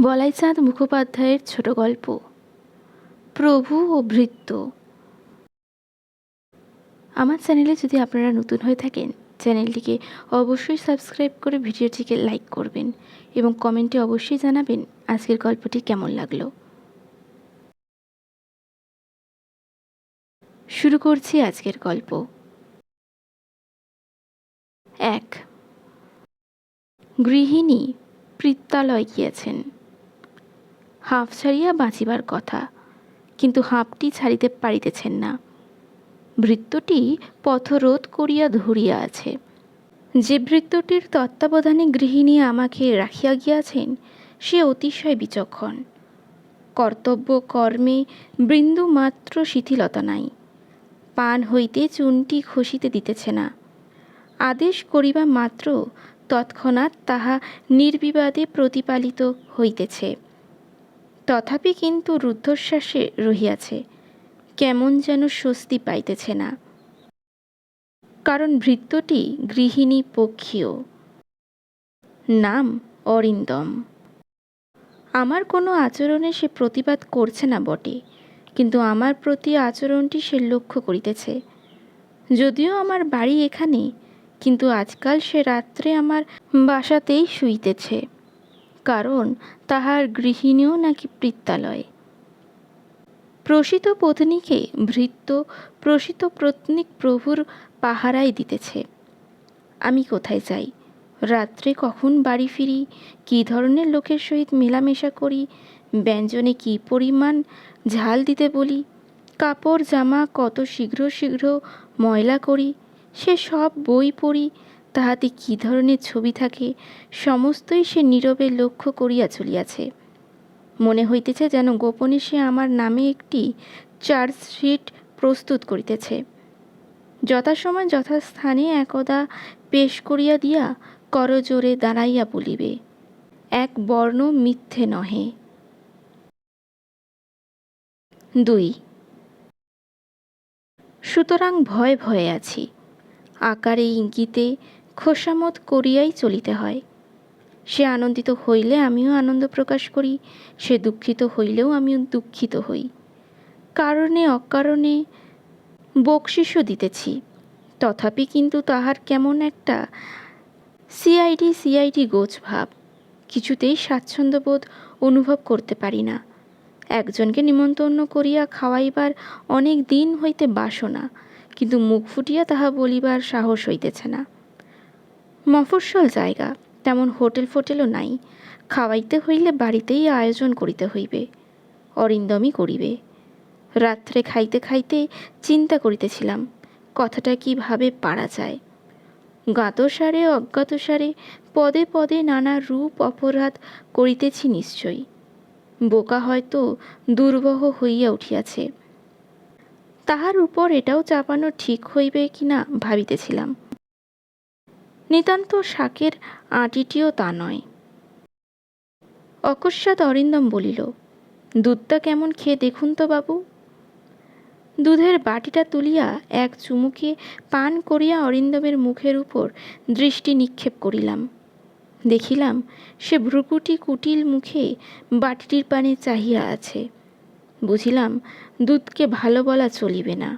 বলাইচাঁদ মুখোপাধ্যায়ের ছোট গল্প। প্রভু ও ভৃত্য। আমার চ্যানেলে যদি আপনারা নতুন হয়ে থাকেন, চ্যানেলটিকে অবশ্যই সাবস্ক্রাইব করে ভিডিওটিকে লাইক করবেন এবং কমেন্টে অবশ্যই জানাবেন আজকের গল্পটি কেমন লাগল। শুরু করছি আজকের গল্প। এক। গৃহিণী প্রীত্যালয় গিয়াছেন। হাঁফ ছাড়িয়া বাঁচিবার কথা, কিন্তু হাঁপটি ছাড়িতে পারিতেছেন না। বৃত্তটি পথরোধ করিয়া ধরিয়া আছে। যে বৃত্তটির তত্ত্বাবধানে গৃহিণী আমাকে রাখিয়া গিয়াছেন, সে অতিশয় বিচক্ষণ। কর্তব্য, কর্মে বৃন্দুমাত্র শিথিলতা নাই। পান হইতে চুনটি খসিতে দিতেছে না। আদেশ করিবা মাত্র তৎক্ষণাৎ তাহা নির্বিবাদে প্রতিপালিত হইতেছে। তথাপি কিন্তু রুদ্ধশ্বাসে রহিয়াছে। কেমন যেন স্বস্তি পাইতেছে না। কারণ ভৃত্যটি গৃহিণী পক্ষীয় নাম অরিন্দম। আমার কোনো আচরণে সে প্রতিবাদ করছে না বটে, কিন্তু আমার প্রতি আচরণটি সে লক্ষ্য করিতেছে। যদিও আমার বাড়ি এখানে, কিন্তু আজকাল সে রাত্রে আমার বাসাতেই শুইতেছে। কারণ তাহার গৃহিণীও নাকি প্রীত্যালয় প্রসিত পত্নীকে ভৃত্য, প্রসিত প্রত্নিক প্রভুর পাহারায় দিতেছে। আমি কোথায় যাই? রাত্রে কখন বাড়ি ফিরি? কী ধরনের লোকের সহিত মেলামেশা করি? ব্যঞ্জনে কী পরিমাণ ঝাল দিতে বলি? কাপড়, জামা কত শীঘ্র শীঘ্র ময়লা করি? সে সব বই পড়ি তাহাতে কী ধরনের ছবি থাকে, সমস্তই সে নীরবে লক্ষ্য করিয়া চলিয়াছে। মনে হইতেছে যেন গোপনে সে আমার নামে একটি চার্জশিট প্রস্তুত করিতেছে। যথাসময় যথাস্থানে একদা পেশ করিয়া দিয়া করজোরে দাঁড়াইয়া বলিবে, এক বর্ণ মিথ্যে নহে। দুই। সুতরাং ভয় ভয়ে আছি। আকারে ইঙ্গিতে খোসামত করিয়াই চলিতে হয়। সে আনন্দিত হইলে আমিও আনন্দ প্রকাশ করি, সে দুঃখিত হইলেও আমিও দুঃখিত হই। কারণে অকারণে বকশিসও দিতেছি, তথাপি কিন্তু তাহার কেমন একটা সিআইডি সিআইডি গোছ ভাব, কিছুতেই স্বাচ্ছন্দ্যবোধ অনুভব করতে পারি না। একজনকে নিমন্ত্রণ করিয়া খাওয়াইবার অনেক দিন হইতে বাসনা, কিন্তু মুখ ফুটিয়া তাহা বলিবার সাহস হইতেছে না। মফস্বল জায়গা। তেমন হোটেল ফোটেলও নাই। খাওয়াইতে হইলে বাড়িতেই আয়োজন করিতে হইবে। অরিন্দমই করিবে। রাত্রে খাইতে খাইতে চিন্তা করিতেছিলাম, কথাটা কীভাবে পারা যায়। জ্ঞাতসারে অজ্ঞাতসারে, পদে পদে নানা রূপ অপরাধ করিতেছি নিশ্চয়ই। বোকা হয়তো দুর্বহ হইয়া উঠিয়াছে। তাহার উপর এটাও চাপানো ঠিক হইবে কিনা ভাবিতেছিলাম। নিতান্ত শাকের আঁটিটিও তা নয়। অকস্মাৎ অরিন্দম বলিল, দুধটা কেমন খেয়ে দেখুন তো বাবু। দুধের বাটিটা তুলিয়া এক চুমুকে পান করিয়া অরিন্দমের মুখের উপর দৃষ্টি নিক্ষেপ করিলাম। দেখিলাম সে ভ্রুকুটি কুটিল মুখে বাটিটির পানে চাহিয়া আছে। বুঝিলাম দুধকে ভালো বলা চলিবে না।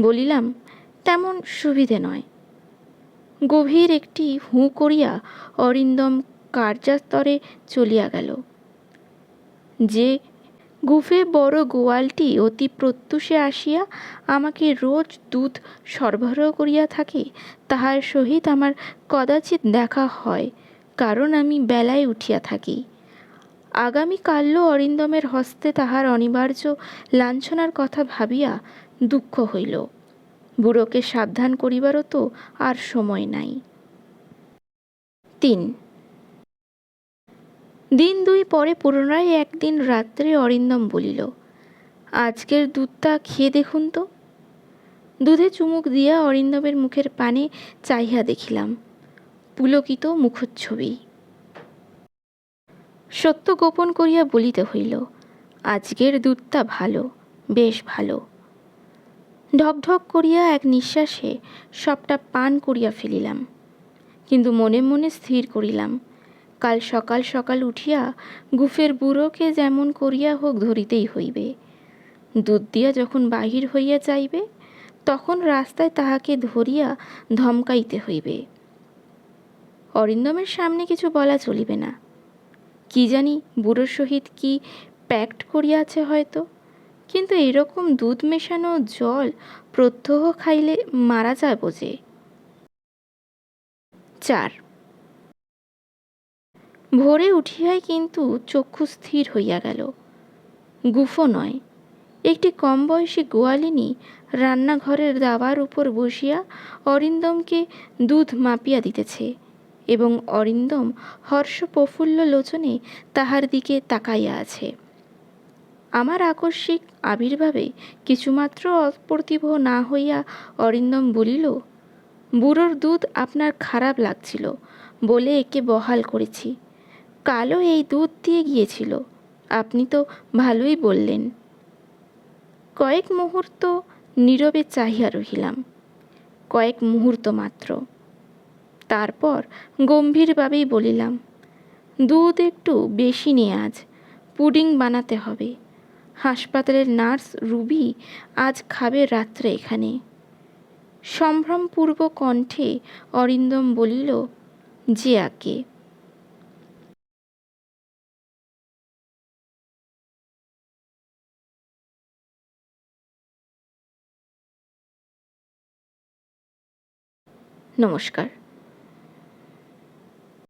বলিলাম, তেমন সুবিধে নয়। গভীর একটি হু করিয়া অরিন্দম কার্যাস্তরে চলিয়া গেল। যে গুফে বড় গোয়ালটি অতি প্রত্যুষে আসিয়া আমাকে রোজ দুধ সরবরাহ করিয়া থাকে, তাহার সহিত আমার কদাচিৎ দেখা হয়, কারণ আমি বেলায় উঠিয়া থাকি। আগামীকাল্য অরিন্দমের হস্তে তাহার অনিবার্য লাঞ্ছনার কথা ভাবিয়া দুঃখ হইল। বুড়োকে সাবধান করিবারও তো আর সময় নাই। তিন। দিন দুই পরে পুনরায় একদিন রাত্রে অরিন্দম বলিল, আজকের দুধটা খেয়ে দেখুন তো। দুধে চুমুক দিয়া অরিন্দমের মুখের পানে চাহিয়া দেখিলাম, পুলকিত মুখচ্ছবি। সত্য গোপন করিয়া বলিতে হইল, আজকের দুধটা ভালো, বেশ ভালো। ঢকঢক করিয়া এক নিঃশ্বাসে সবটা পান করিয়া ফেলিলাম। কিন্তু মনে মনে স্থির করিলাম। কাল সকাল সকাল উঠিয়া গুফের বুড়োকে যেমন করিয়া হোক ধরিতেই হইবে। দুধ দিয়া যখন বাহির হইয়া যাইবে, তখন রাস্তায় তাহাকে ধরিয়া ধমকাইতে হইবে। অরিন্দমের সামনে কিছু বলা চলিবে না। কি জানি বুড়োর সহিত কি প্যাক্ট করিয়াছে হয়তো। কিন্তু এরকম দুধ মেশানো জল প্রত্যহ খাইলে মারা যায় বোঝে চার। ভোরে উঠিয়াই কিন্তু চক্ষু স্থির হইয়া গেল। গুফো নয়। একটি কম বয়সী গোয়ালিনী রান্নাঘরের দাবার উপর বসিয়া অরিন্দমকে দুধ মাপিয়া দিতেছে এবং অরিন্দম হর্ষ প্রফুল্ল লোচনে তাহার দিকে তাকাইয়া আছে। আমার আকস্মিক আবির্ভাবে কিছুমাত্র অপ্রতিভ না হইয়া অরিন্দম বলিল, বুড়োর দুধ আপনার খারাপ লাগছিল বলে একে বহাল করেছি। কালো এই দুধ দিয়ে গিয়েছিল। আপনি তো ভালোই বললেন। কয়েক মুহূর্ত নীরবে চাহিয়া রহিলাম। কয়েক মুহূর্ত মাত্র। তারপর গম্ভীরভাবেই বলিলাম, দুধ একটু বেশি নিয়ে আজ। পুডিং বানাতে হবে। হাসপাতালের নার্স রুবি আজ খাবে রাত্রে এখানে। সম্ভ্রমপূর্ব কণ্ঠে অরিন্দম বলিল আগে নমস্কার।